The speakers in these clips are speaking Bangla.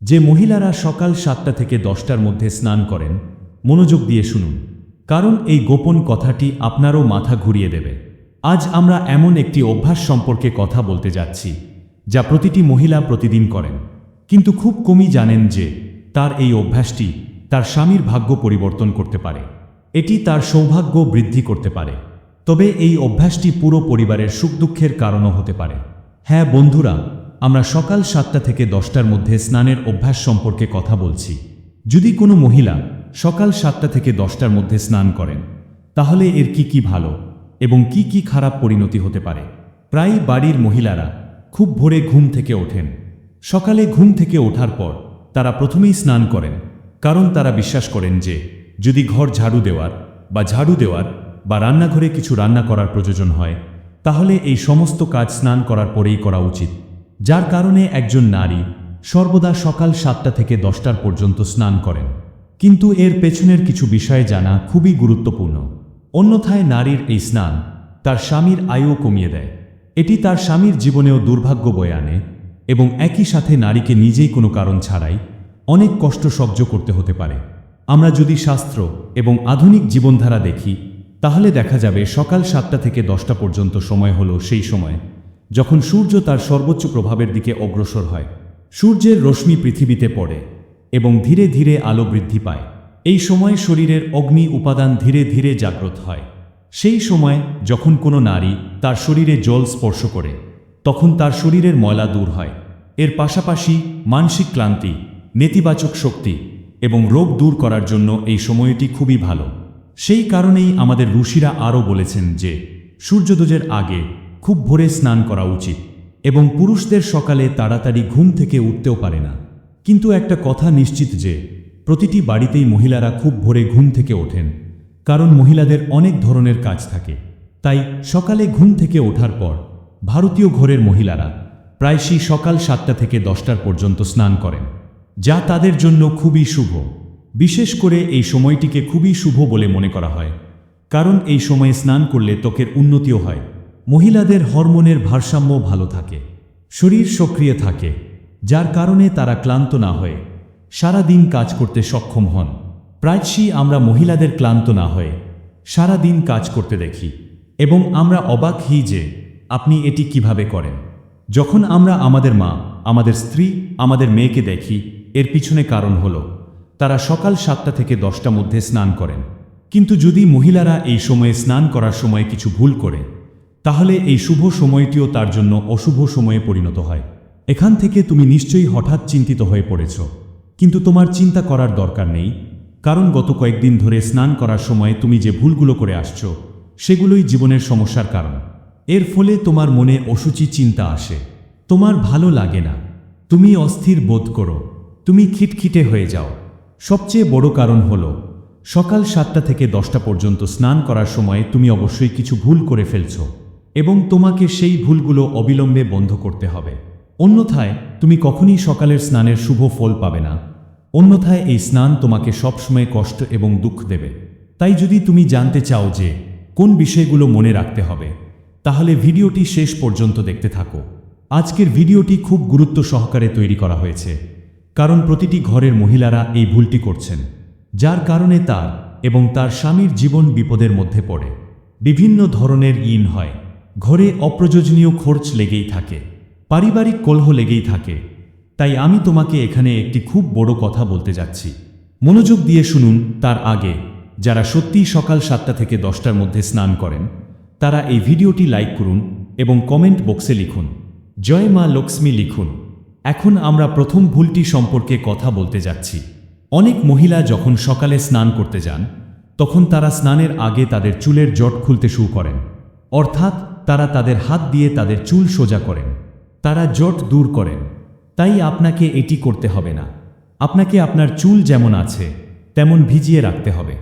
যে মহিলারা সকাল সাতটা থেকে দশটার মধ্যে স্নান করেন, মনোযোগ দিয়ে শুনুন। কারণ এই গোপন কথাটি আপনারও মাথা ঘুরিয়ে দেবে। আজ আমরা এমন একটি অভ্যাস সম্পর্কে কথা বলতে যাচ্ছি, যা প্রতিটি মহিলা প্রতিদিন করেন। কিন্তু খুব কমই জানেন যে, তার এই অভ্যাসটি তার স্বামীর ভাগ্য পরিবর্তন করতে পারে। এটি তার সৌভাগ্য বৃদ্ধি করতে পারে। তবে এই অভ্যাসটি পুরো পরিবারের সুখ দুঃখের কারণও হতে পারে। হ্যাঁ বন্ধুরা আমরা সকাল সাতটা থেকে দশটার মধ্যে স্নানের অভ্যাস সম্পর্কে কথা বলছি। যদি কোনো মহিলা সকাল সাতটা থেকে দশটার মধ্যে স্নান করেন, তাহলে এর কি কি ভালো এবং কি কি খারাপ পরিণতি হতে পারে? প্রায় বাড়ির মহিলারা খুব ভোরে ঘুম থেকে ওঠেন। সকালে ঘুম থেকে ওঠার পর তারা প্রথমেই স্নান করেন, কারণ তারা বিশ্বাস করেন যে যদি ঘর ঝাড়ু দেওয়ার বা ঝাড়ু দেওয়ার বা রান্নাঘরে কিছু রান্না করার প্রয়োজন হয়, তাহলে এই সমস্ত কাজ স্নান করার পরেই করা উচিত। যার কারণে একজন নারী সর্বদা সকাল সাতটা থেকে দশটার পর্যন্ত স্নান করেন। কিন্তু এর পেছনের কিছু বিষয় জানা খুবই গুরুত্বপূর্ণ। অন্যথায় নারীর এই স্নান তার স্বামীর আয়ু কমিয়ে দেয়। এটি তার স্বামীর জীবনেও দুর্ভাগ্য বয়ে আনে এবং একই সাথে নারীকে নিজেই কোনো কারণ ছাড়াই অনেক কষ্ট সহ্য করতে হতে পারে। আমরা যদি শাস্ত্র এবং আধুনিক জীবনধারা দেখি, তাহলে দেখা যাবে সকাল সাতটা থেকে দশটা পর্যন্ত সময় হলো সেই সময় যখন সূর্য তার সর্বোচ্চ প্রভাবের দিকে অগ্রসর হয়, সূর্যের রশ্মি পৃথিবীতে পড়ে এবং ধীরে ধীরে আলো বৃদ্ধি পায়। এই সময় শরীরের অগ্নি উপাদান ধীরে ধীরে জাগ্রত হয়। সেই সময় যখন কোনো নারী তার শরীরে জল স্পর্শ করে, তখন তার শরীরের ময়লা দূর হয়। এর পাশাপাশি মানসিক ক্লান্তি, নেতিবাচক শক্তি এবং রোগ দূর করার জন্য এই সময়টি খুবই ভালো। সেই কারণেই আমাদের ঋষিরা আরও বলেছেন যে, সূর্যোদয়ের আগে খুব ভোরে স্নান করা উচিত এবং পুরুষদের সকালে তাড়াতাড়ি ঘুম থেকে উঠতেও পারে না। কিন্তু একটা কথা নিশ্চিত যে, প্রতিটি বাড়িতেই মহিলারা খুব ভোরে ঘুম থেকে ওঠেন, কারণ মহিলাদের অনেক ধরনের কাজ থাকে। তাই সকালে ঘুম থেকে ওঠার পর ভারতীয় ঘরের মহিলারা প্রায়শই সকাল সাতটা থেকে দশটার পর্যন্ত স্নান করেন, যা তাদের জন্য খুবই শুভ। বিশেষ করে এই সময়টিকে খুবই শুভ বলে মনে করা হয়, কারণ এই সময়ে স্নান করলে ত্বকের উন্নতিও হয়। মহিলাদের হরমোনের ভারসাম্য ভালো থাকে, শরীর সক্রিয় থাকে, যার কারণে তারা ক্লান্ত না হয়ে সারা দিন কাজ করতে সক্ষম হন। প্রায়শই আমরা মহিলাদের ক্লান্ত না হয়ে সারা দিন কাজ করতে দেখি এবং আমরা অবাক হই যে আপনি এটি কীভাবে করেন। যখন আমরা আমাদের মা, আমাদের স্ত্রী, আমাদের মেয়েকে দেখি, এর পিছনে কারণ হল তারা সকাল সাতটা থেকে দশটা মধ্যে স্নান করেন। কিন্তু যদি মহিলারা এই সময়ে স্নান করার সময় কিছু ভুল করে তাহলে এই শুভ সময়টিও তার জন্য অশুভ সময়ে পরিণত হয়। এখান থেকে তুমি নিশ্চয়ই হঠাৎ চিন্তিত হয়ে পড়েছ। কিন্তু তোমার চিন্তা করার দরকার নেই, কারণ গত কয়েকদিন ধরে স্নান করার সময় তুমি যে ভুলগুলো করে আসছো, সেগুলোই জীবনের সমস্যার কারণ। এর ফলে তোমার মনে অসুচি চিন্তা আসে। তোমার ভালো লাগে না। তুমি অস্থির বোধ করো। তুমি খিটখিটে হয়ে যাও। সবচেয়ে বড় কারণ হল, সকাল সাতটা থেকে দশটা পর্যন্ত স্নান করার সময় তুমি অবশ্যই কিছু ভুল করে ফেলছ। এবং তোমাকে সেই ভুলগুলো অবিলম্বে বন্ধ করতে হবে। অন্যথায়, তুমি কখনই সকালের স্নানের শুভ ফল পাবে না। অন্যথায় এই স্নান তোমাকে সবসময় কষ্ট এবং দুঃখ দেবে। তাই যদি তুমি জানতে চাও যে, কোন বিষয়গুলো মনে রাখতে হবে, তাহলে ভিডিওটি শেষ পর্যন্ত দেখতে থাকো। আজকের ভিডিওটি খুব গুরুত্ব সহকারে তৈরি করা হয়েছে, কারণ প্রতিটি ঘরের মহিলারা এই ভুলটি করছেন, যার কারণে তার এবং তার স্বামীর জীবন বিপদের মধ্যে পড়ে। বিভিন্ন ধরনের ইন হয়। ঘরে অপ্রয়োজনীয় খরচ লেগেই থাকে, পারিবারিক কলহ লেগেই থাকে। তাই আমি তোমাকে এখানে একটি খুব বড় কথা বলতে যাচ্ছি। মনোযোগ দিয়ে শুনুন তার আগে, যারা সত্যিই সকাল সাতটা থেকে দশটার মধ্যে স্নান করেন, তারা এই ভিডিওটি লাইক করুন এবং কমেন্ট বক্সে লিখুন, জয় মা লক্ষ্মী লিখুন। এখন আমরা প্রথম ভুলটি সম্পর্কে কথা বলতে যাচ্ছি। অনেক মহিলা যখন সকালে স্নান করতে যান, তখন তারা স্নানের আগে তাদের চুলের জট খুলতে শুরু করেন। অর্থাৎ তারা তাদের হাত দিয়ে তাদের চুল সোজা করেন। তারা জট দূর করেন। তাই আপনাকে এটি করতে হবে না। আপনাকে আপনার চুল যেমন আছে, তেমন ভিজিয়ে রাখতে হবে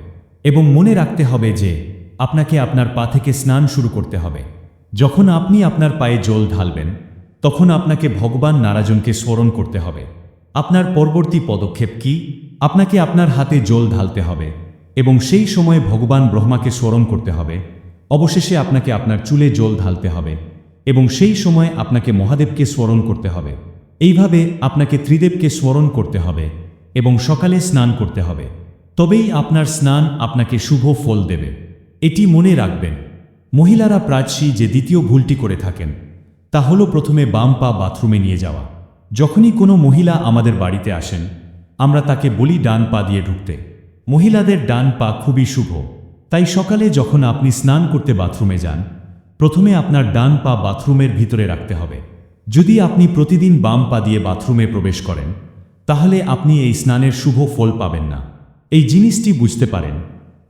এবং মনে রাখতে হবে যে আপনাকে আপনার পা থেকে স্নান শুরু করতে হবে। যখন আপনি আপনার পায়ে জল ঢালবেন, তখন আপনাকে ভগবান নারাজনকে স্মরণ করতে হবে। আপনার পরবর্তী পদক্ষেপ কি? আপনাকে আপনার হাতে জল ঢালতে হবে এবং সেই সময়ে ভগবান ব্রহ্মাকে স্মরণ করতে হবে। অবশেষে আপনাকে আপনার চুলে জল ঢালতে হবে এবং সেই সময় আপনাকে মহাদেবকে স্মরণ করতে হবে। এইভাবে আপনাকে ত্রিদেবকে স্মরণ করতে হবে এবং সকালে স্নান করতে হবে। তবেই আপনার স্নান আপনাকে শুভ ফল দেবে। এটি মনে রাখবেন। মহিলারা প্রাচী যে দ্বিতীয় ভুলটি করে থাকেন, তা হল প্রথমে বাম পা বাথরুমে নিয়ে যাওয়া। যখনই কোনো মহিলা আমাদের বাড়িতে আসেন, আমরা তাকে বলি ডান পা দিয়ে ঢুকতে। মহিলাদের ডান পা খুবই শুভ। তাই সকালে যখন আপনি স্নান করতে বাথরুমে যান, প্রথমে আপনার ডান পা বাথরুমের ভিতরে রাখতে হবে। যদি আপনি প্রতিদিন বাম পা দিয়ে বাথরুমে প্রবেশ করেন, তাহলে আপনি এই স্নানের শুভ ফল পাবেন না। এই জিনিসটি বুঝতে পারেন,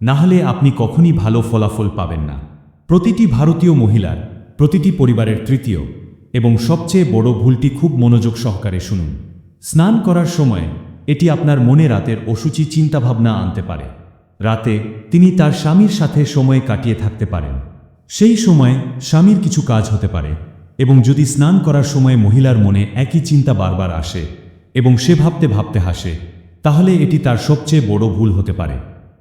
না হলে আপনি কখনই ভালো ফলাফল পাবেন না। প্রতিটি ভারতীয় মহিলার, প্রতিটি পরিবারের তৃতীয় এবং সবচেয়ে বড় ভুলটি খুব মনোযোগ সহকারে শুনুন। স্নান করার সময় এটি আপনার মনে রাতের অসুচি চিন্তাভাবনা আনতে পারে। রাতে তিনি তার স্বামীর সাথে সময় কাটিয়ে থাকতে পারেন। সেই সময় স্বামীর কিছু কাজ হতে পারে এবং যদি স্নান করার সময় মহিলার মনে একই চিন্তা বারবার আসে এবং সে ভাবতে ভাবতে হাসে, তাহলে এটি তার সবচেয়ে বড় ভুল হতে পারে।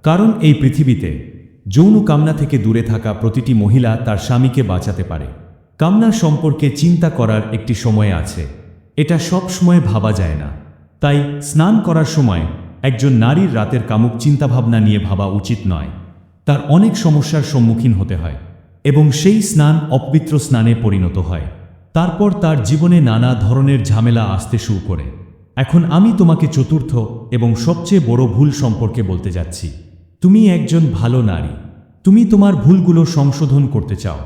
কারণ এই পৃথিবীতে যৌন কামনা থেকে দূরে থাকা প্রতিটি মহিলা তার স্বামীকে বাঁচাতে পারে। কামনা সম্পর্কে চিন্তা করার একটি সময় আছে। এটা সব সময় ভাবা যায় না। তাই স্নান করার সময় একজন নারীর রাতের কামুক চিন্তাভাবনা নিয়ে ভাবা উচিত নয়। তার অনেক সমস্যার সম্মুখীন হতে হয় এবং সেই স্নান অপবিত্র স্নানে পরিণত হয়। তারপর তার জীবনে নানা ধরনের ঝামেলা আসতে শুরু করে। এখন আমি তোমাকে চতুর্থ এবং সবচেয়ে বড় ভুল সম্পর্কে বলতে যাচ্ছি। তুমি একজন ভালো নারী। তুমি তোমার ভুলগুলো সংশোধন করতে চাও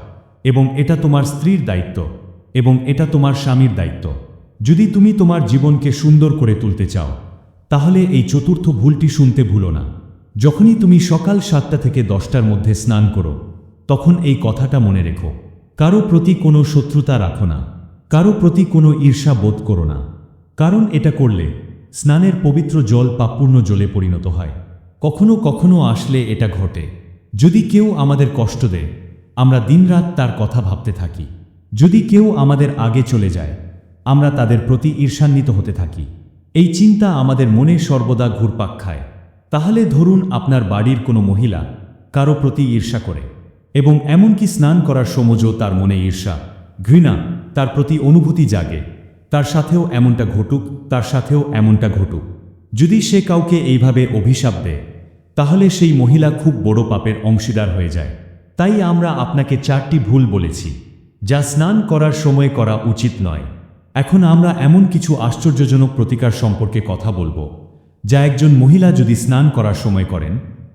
এবং এটা তোমার স্ত্রীর দায়িত্ব এবং এটা তোমার স্বামীর দায়িত্ব। যদি তুমি তোমার জীবনকে সুন্দর করে তুলতে চাও তাহলে এই চতুর্থ ভুলটি শুনতে ভুলো না। যখনই তুমি সকাল সাতটা থেকে দশটার মধ্যে স্নান করো, তখন এই কথাটা মনে রেখো। কারও প্রতি কোনো শত্রুতা রাখো না। কারও প্রতি কোনো ঈর্ষা বোধ করো না। কারণ এটা করলে স্নানের পবিত্র জল পাপপূর্ণ জলে পরিণত হয়। কখনো কখনো আসলে এটা ঘটে। যদি কেউ আমাদের কষ্ট দেয়, আমরা দিনরাত তার কথা ভাবতে থাকি। যদি কেউ আমাদের আগে চলে যায়, আমরা তাদের প্রতি ঈর্ষান্বিত হতে থাকি। এই চিন্তা আমাদের মনে সর্বদা ঘুরপাক খায়। তাহলে ধরুন আপনার বাড়ির কোনো মহিলা কারও প্রতি ঈর্ষা করে এবং এমনকি স্নান করার সময়ও তার মনে ঈর্ষা, ঘৃণা তার প্রতি অনুভূতি জাগে। তার সাথেও এমনটা ঘটুক, তার সাথেও এমনটা ঘটুক। যদি সে কাউকে এইভাবে অভিশাপ দেয়, তাহলে সেই মহিলা খুব বড় পাপের অংশীদার হয়ে যায়। তাই আমরা আপনাকে চারটি ভুল বলেছি, যা স্নান করার সময় করা উচিত নয়। এখন আমরা এমন কিছু আশ্চর্যজনক প্রতিকার সম্পর্কে কথা বলব, যা একজন মহিলা যদি স্নান করার সময় করেন,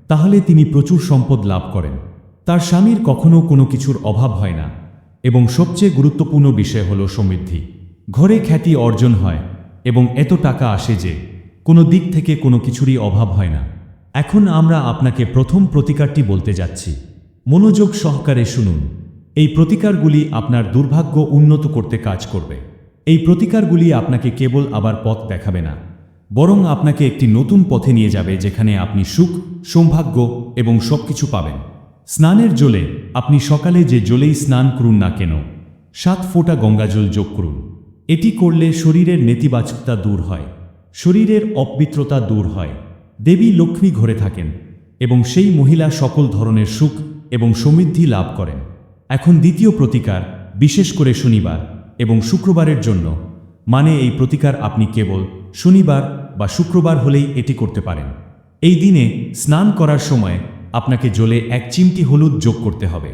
তাহলে তিনি প্রচুর সম্পদ লাভ করেন। তার স্বামীর কখনো কোনো কিছুর অভাব হয় না, এবং সবচেয়ে গুরুত্বপূর্ণ বিষয় হল সমৃদ্ধি। ঘরে খ্যাতি অর্জন হয়, এবং এত টাকা আসে যে, কোনো দিক থেকে কোনো কিছুরই অভাব হয় না। এখন আমরা আপনাকে প্রথম প্রতিকারটি বলতে যাচ্ছি। মনোযোগ সহকারে শুনুন। এই প্রতিকারগুলি আপনার দুর্ভাগ্য উন্নত করতে কাজ করবে। এই প্রতিকারগুলি আপনাকে কেবল আবার পথ দেখাবে না, বরং আপনাকে একটি নতুন পথে নিয়ে যাবে যেখানে আপনি সুখ, সৌভাগ্য এবং সবকিছু পাবেন। স্নানের জলে আপনি সকালে যে জলেই স্নান করুন না কেন, সাত ফোঁটা গঙ্গাজল যোগ করুন। এটি করলে শরীরের নেতিবাচকতা দূর হয়, শরীরের অপবিত্রতা দূর হয়, দেবী লক্ষ্মী ঘরে থাকেন এবং সেই মহিলা সকল ধরনের সুখ এবং সমৃদ্ধি লাভ করেন। এখন দ্বিতীয় প্রতিকার, বিশেষ করে শনিবার। এবং শুক্রবারের জন্য। মানে এই প্রতিকার আপনি কেবল শনিবার বা শুক্রবার হলেই এটি করতে পারেন। এই দিনে স্নান করার সময় আপনাকে জলে এক চিমটি হলুদ যোগ করতে হবে।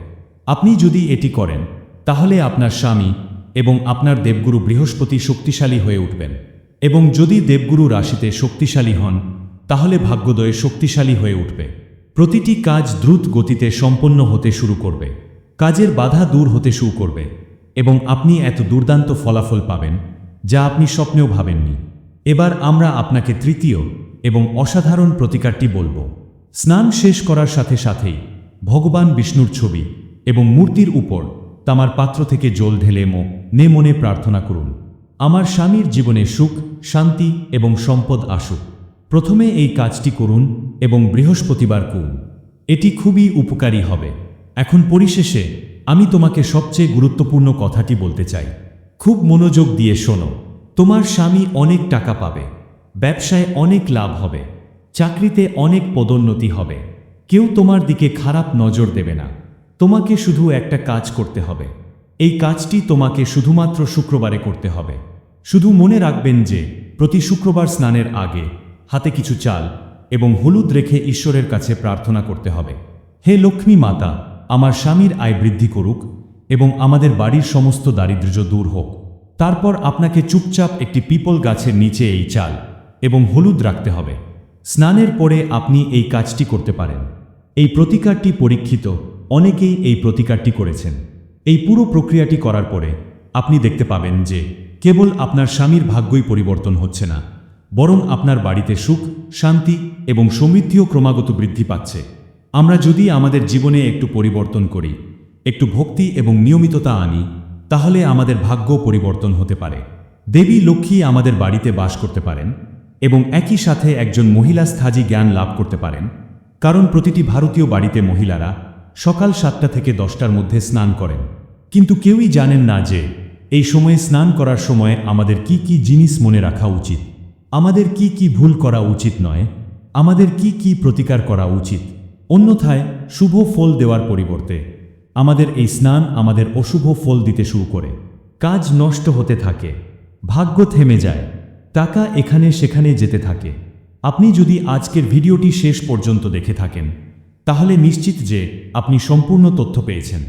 আপনি যদি এটি করেন, তাহলে আপনার স্বামী এবং আপনার দেবগুরু বৃহস্পতি শক্তিশালী হয়ে উঠবেন। এবং যদি দেবগুরু রাশিতে শক্তিশালী হন, তাহলে ভাগ্যোদয়ে শক্তিশালী হয়ে উঠবে। প্রতিটি কাজ দ্রুত গতিতে সম্পন্ন হতে শুরু করবে। কাজের বাধা দূর হতে শুরু করবে। এবং আপনি এত দুর্দান্ত ফলাফল পাবেন, যা আপনি স্বপ্নেও ভাবেননি। এবার আমরা আপনাকে তৃতীয় এবং অসাধারণ প্রতিকারটি বলব। স্নান শেষ করার সাথে সাথেই ভগবান বিষ্ণুর ছবি এবং মূর্তির উপর তামার পাত্র থেকে জল ঢেলে মো নে মনে প্রার্থনা করুন। আমার স্বামীর জীবনে সুখ, শান্তি এবং সম্পদ আসুক। প্রথমে এই কাজটি করুন এবং বৃহস্পতিবার করুন এটি খুবই উপকারী হবে। এখন পরিশেষে আমি তোমাকে সবচেয়ে গুরুত্বপূর্ণ কথাটি বলতে চাই। খুব মনোযোগ দিয়ে শোনো। তোমার স্বামী অনেক টাকা পাবে। ব্যবসায় অনেক লাভ হবে। চাকরিতে অনেক পদোন্নতি হবে। কেউ তোমার দিকে খারাপ নজর দেবে না। তোমাকে শুধু একটা কাজ করতে হবে। এই কাজটি তোমাকে শুধুমাত্র শুক্রবারে করতে হবে। শুধু মনে রাখবেন যে, প্রতি শুক্রবার স্নানের আগে হাতে কিছু চাল এবং হলুদ রেখে ঈশ্বরের কাছে প্রার্থনা করতে হবে। হে লক্ষ্মী মাতা আমার স্বামীর আয় বৃদ্ধি করুক এবং আমাদের বাড়ির সমস্ত দারিদ্র্য দূর হোক। তারপর আপনাকে চুপচাপ একটি পিপল গাছের নিচে এই চাল এবং হলুদ রাখতে হবে। স্নানের পরে আপনি এই কাজটি করতে পারেন। এই প্রতিকারটি পরীক্ষিত অনেকেই এই প্রতিকারটি করেছেন। এই পুরো প্রক্রিয়াটি করার পরে আপনি দেখতে পাবেন যে কেবল আপনার স্বামীর ভাগ্যই পরিবর্তন হচ্ছে না, বরং আপনার বাড়িতে সুখ, শান্তি এবং সমৃদ্ধিও ক্রমাগত বৃদ্ধি পাচ্ছে। আমরা যদি আমাদের জীবনে একটু পরিবর্তন করি, একটু ভক্তি এবং নিয়মিততা আনি, তাহলে আমাদের ভাগ্য পরিবর্তন হতে পারে। দেবী লক্ষ্মী আমাদের বাড়িতে বাস করতে পারেন এবং একই সাথে একজন মহিলা স্থাজি জ্ঞান লাভ করতে পারেন। কারণ প্রতিটি ভারতীয় বাড়িতে মহিলারা সকাল সাতটা থেকে দশটার মধ্যে স্নান করেন। কিন্তু কেউই জানেন না যে, এই সময়ে স্নান করার সময় আমাদের কি কি জিনিস মনে রাখা উচিত। আমাদের কি কি ভুল করা উচিত নয়। আমাদের কি কি প্রতিকার করা উচিত। অন্যথায় শুভ ফল দেওয়ার পরিবর্তে, আমাদের এই স্নান আমাদের অশুভ ফল দিতে শুরু করে। কাজ নষ্ট হতে থাকে, ভাগ্য থেমে যায়, টাকা এখানে সেখানে যেতে থাকে। আপনি যদি আজকের ভিডিওটি শেষ পর্যন্ত দেখে থাকেন, তাহলে নিশ্চিত যে আপনি সম্পূর্ণ তথ্য পেয়েছেন।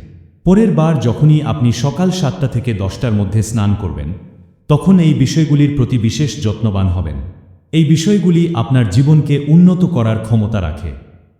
পরের বার যখনই আপনি সকাল সাতটা থেকে দশটার মধ্যে স্নান করবেন, তখন এই বিষয়গুলির প্রতি বিশেষ যত্নবান হবেন। এই বিষয়গুলি আপনার জীবনকে উন্নত করার ক্ষমতা রাখে।